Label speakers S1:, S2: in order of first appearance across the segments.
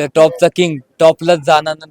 S1: तर टॉपचा किंग टॉपलाच जाणार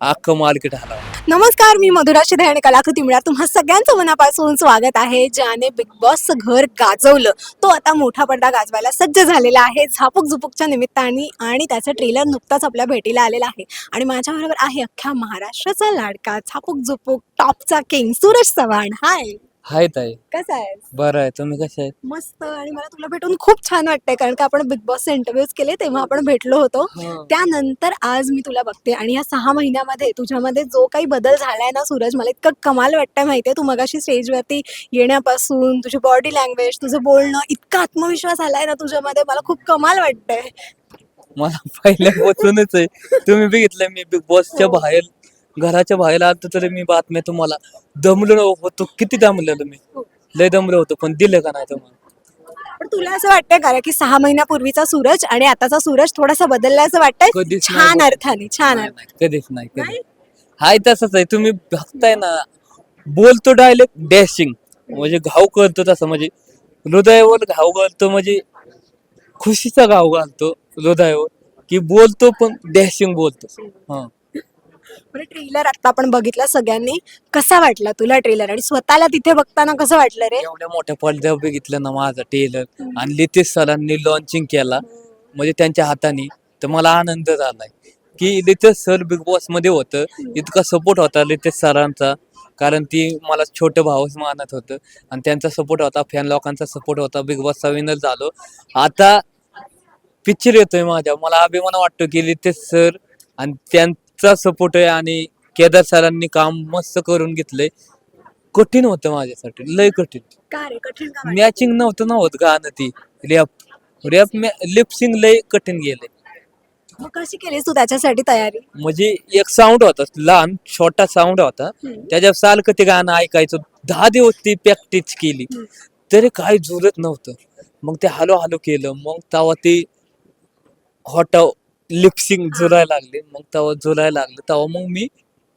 S1: अख्खं मार्केट हलावं
S2: नमस्कार मी मधुरा शिधे आणि कलाकृती मिळा. तुम्हा सगळ्यांचं मनापासून स्वागत आहे ज्याने बिग बॉसचं घर गाजवलं. तो आता मोठा पडदा गाजवायला सज्ज झालेला आहे. झापूक झुपूकच्या निमित्ताने आणि त्याचा ट्रेलर नुकताच आपल्या भेटीला आलेला आहे. आणि माझ्याबरोबर आहे अख्ख्या महाराष्ट्राचा लाडका झापूक झुपूक टॉपचा king Suraj Chavan. Hi
S1: hi ताई
S2: कसा आहे
S1: बरं आहे. तुम्ही कसे आहेत?
S2: मस्त. आणि मला तुला भेटून खूप छान वाटतंय कारण का आपण बिग बॉसचे इंटरव्ह्यूज केले तेव्हा आपण भेटलो होतो. त्यानंतर आज मी तुला बघते आणि या सहा महिन्यामध्ये तुझ्यामध्ये जो काही बदल झालाय ना सूरज मला इतकं कमाल वाटतंय माहितीये. तू मगाशी स्टेजवरती येण्यापासून तुझी बॉडी लँग्वेज तुझं बोलणं इतका आत्मविश्वास आलाय ना तुझ्यामध्ये. मला खूप कमाल वाटतंय.
S1: मला पहिल्यापासूनच आहे. तुम्ही बघितलं मी बिग बॉसच्या बाहेर घराच्या बाहेर आलो तरी मी बातम्या तुम्हाला दमलो होतो. किती दमलेलो मी. लय दमलो होतो पण दिलं का नाही तुम्हाला?
S2: पण तुला असं वाटतंय का रे की सहा महिन्यापूर्वीचा सूरज आणि आताचा सूरज थोडासा बदलला असं वाटतंय?
S1: कधीच नाही
S2: छान. अर्थाने छान
S1: नाही,
S2: अर्थ
S1: नाही, कधीच नाही?
S2: नाही?
S1: कधी हाय तसंच आहे तुम्ही बघताय ना बोलतो डायलेक्ट डॅशिंग म्हणजे घाव करतो तसं म्हणजे हृदयावर घाव घालतो म्हणजे खुशीचा घाव घालतो हृदयावर. की बोलतो पण डॅशिंग बोलतो. हा.
S2: ट्रेलर आता आपण बघितला सगळ्यांनी. कसा वाटला तुला ट्रेलर आणि स्वतःला तिथे बघताना कसं वाटलं रे?
S1: एवढ्या मोठ्या पडद्यावर बघितलं ना माझा टेलर आणि लितेश सरांनी लॉन्चिंग केला म्हणजे त्यांच्या हाताने. तर मला आनंद झालाय की लितेश सर बिग बॉसमध्ये होतं. इतका सपोर्ट होता लितेश सरांचा. कारण ती मला छोटं भाऊच मानत होतं. आणि त्यांचा सपोर्ट होता फॅन लोकांचा सपोर्ट होता. बिग बॉसचा विनर झालो. आता पिक्चर येतोय माझ्या मला अभिमान वाटतो की लितेश सर आणि त्यांचा सपोर्ट आहे आणि केदार सरांनी काम मस्त करून घेतलंय. कठीण होतं माझ्यासाठी लय कठीण.
S2: का रे? कठीण का वाटलं?
S1: मॅचिंग नव्हतं नव्हत गाणं ती रॅप रॅप लिपसिंग लय कठीण गेलंय.
S2: मग कशी केलीस तू त्याच्यासाठी तयारी?
S1: म्हणजे एक साऊंड होता लहान छोटा साऊंड होता. त्याच्या सारखं ते गाणं ऐकायचं. दहा दिवस ती प्रॅक्टिस केली. तरी काय जुरत नव्हतं. मग ते हलो हलो केलं. मग तेव्हा ते हॉट लिपसिंग जुरायला लागले. मग तेव्हा जुरायला लागलं. तेव्हा मग मी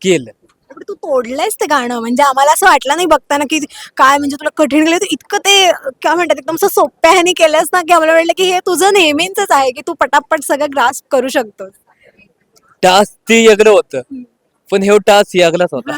S1: केलं.
S2: पण तू तोडलंयस ते गाणं. म्हणजे आम्हाला असं वाटलं नाही बघताना की काय म्हणजे तुला कठीण गेलं. इतकं ते काय म्हणतात एकदम असं सोप्या ह्याने केलंस ना की आम्हाला वाटलं की हे तुझं नेहमीच आहे की तू पटापट सगळं ग्रास करू शकतोस.
S1: टास्क ते वेगळं होतं. पण हे टास्क वेगळाच होता.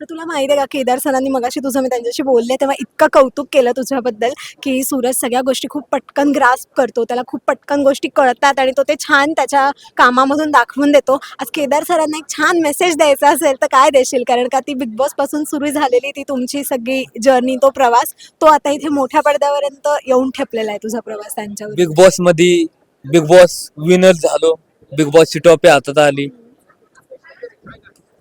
S2: तर तुला माहिती आहे का केदार सरांनी मगाशी तुझं मी त्यांच्याशी बोलले तेव्हा इतकं कौतुक केलं तुझ्याबद्दल की सूरज सगळ्या गोष्टी खूप पटकन ग्रास्प करतो त्याला खूप पटकन गोष्टी कळतात आणि तो ते छान त्याच्या कामामधून दाखवून देतो. आज केदार सरांना एक छान मेसेज द्यायचा असेल तर काय देशील? कारण का ती बिग बॉसपासून सुरू झालेली ती तुमची सगळी जर्नी तो प्रवास तो आता इथे मोठ्या पडद्यापर्यंत येऊन ठेपलेला आहे तुझा प्रवास त्यांच्यावर
S1: बिग बॉसमध्ये बिग बॉस विनर झालो बिग बॉसची ट्रॉफी हातात आली.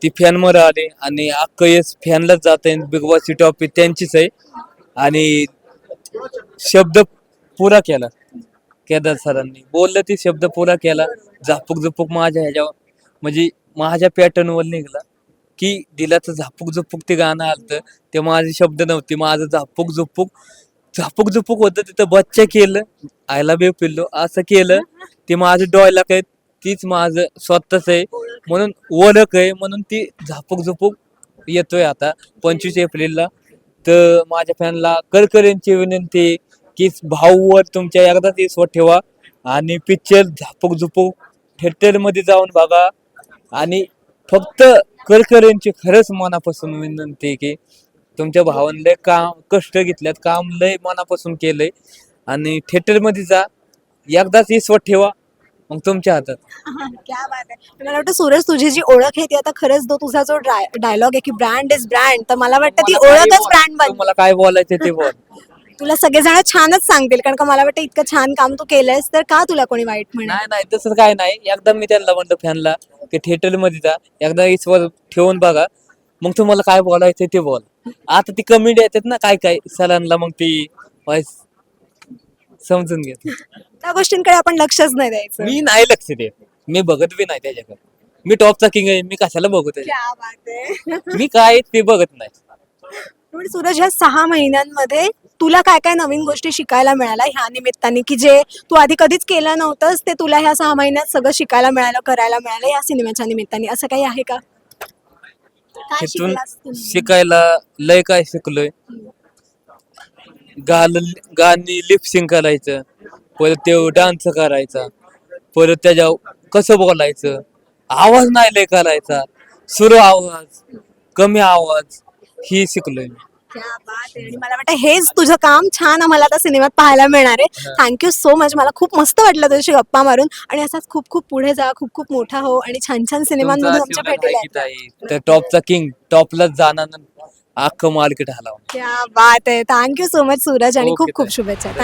S1: ती फॅनमध्ये आली आणि अख्खं येस फॅनलाच जात आहे बिग बॉसची टॉपी त्यांचीच आहे. आणि शब्द पुरा केला. केदार सरांनी. बोललं ती शब्द पुरा केला. झापूक झुपूक माझ्या ह्याच्यावर. म्हणजे माझ्या पॅटर्नवर निघला की दिलाचं झापूक झुपूक ते गाणं आलं ते माझे शब्द नव्हते. माझं झापूक झुपूक. झापूक झुपूक होतं तिथं बच्चा केलं. आयला बे पिल्लो. असं केलं. ते माझं डॉयला काय तीच माझं स्वतःच आहे. म्हणून ओळख आहे म्हणून ती झापूक झुपूक येतोय आता. पंचवीस एप्रिलला. तर माझ्या फॅनला करकरेंची विनंती आहे की भाऊवर तुमच्या एकदाच विश्वास ठेवा. आणि पिक्चर झापूक झुपूक थिएटरमध्ये जाऊन बघा. आणि फक्त करकरेंची खरंच मनापासून विनंती आहे की तुमच्या भावानं लय काम कष्ट घेतल्यात काम लय मनापासून केलंय. आणि थिएटरमध्ये जा. एकदाच विश्वास ठेवा. मग तुमच्या हातात.
S2: क्या बात आहे. मला वाटतं सूरज तुझी जी ओळख आहे ती आता खरंच तो तुझा जो डायलॉग आहे की ब्रँड इज ब्रँड तर मला वाटतं ती ओळखच ब्रँड बन
S1: तुम्हाला काय बोलायचं ते बोल.
S2: तुला सगळेजण छानच सांगतील कारण का मला वाटतं इतकं छान काम तू केलंयस तर का तुला कोणी वाईट म्हणणार
S1: नाही नाही तसं काय नाही. एकदा मी त्यांना म्हणलं फॅनला की थिएटरमध्ये जा एकदा विश्वास ठेवून बघा. मग तुम्हाला काय बोलायचं ते बोल. आता ती कमेंट येतात ना काय काय सरांना मग ती समजून घेत
S2: त्या गोष्टींकडे आपण लक्षच नाही द्यायचं.
S1: मी नाही लक्ष देत. मी बघत बी नाही त्याच्याकडे. मी टॉपचा किंग आहे मी कशाला बघू त्याच्या
S2: क्या बात आहे.
S1: मी काय ते बघत नाही.
S2: पण सूरज ह्या सहा महिन्यांमध्ये तुला काय काय नवीन गोष्टी शिकायला मिळाल्या? ह्या निमित्ताने की जे तू आधी कधीच केलं नव्हतंस ते तुला ह्या सहा महिन्यात सगळं शिकायला मिळालं करायला मिळालं या सिनेमाच्या निमित्ताने. असं काही आहे का? काय
S1: तिथून
S2: शिकलास तू?
S1: शिकायला लय काय शिकलोय. गाल गाणी लिपसिंग करायचं. परत ते डान्स करायचा. परत त्याच्या कसं बोलायचं? आवाज नाही लय करायचा. सुरू आवाज कमी आवाज ही शिकलोय मी.
S2: क्या बात आहे. आणि मला वाटतं हेच तुझं काम छान आम्हाला आता सिनेमात पाहायला मिळणार आहे. थँक्यू सो मच मला खूप मस्त वाटलं तुझ्याशी गप्पा मारून. आणि असाच खूप खूप पुढे जा खूप खूप मोठा हो आणि छान छान सिनेमांमधून
S1: तुमचा
S2: आमच्या
S1: आशीर्वाद
S2: भेटीला
S1: आहे की ताई. तर टॉपचा किंग टॉपलाच जाणार अख्खं मार्केट हलावून
S2: क्या बात आहे. थँक्यू सो मच सूरज आणि
S1: Okay,
S2: खूप खूप
S1: thank
S2: शुभेच्छा.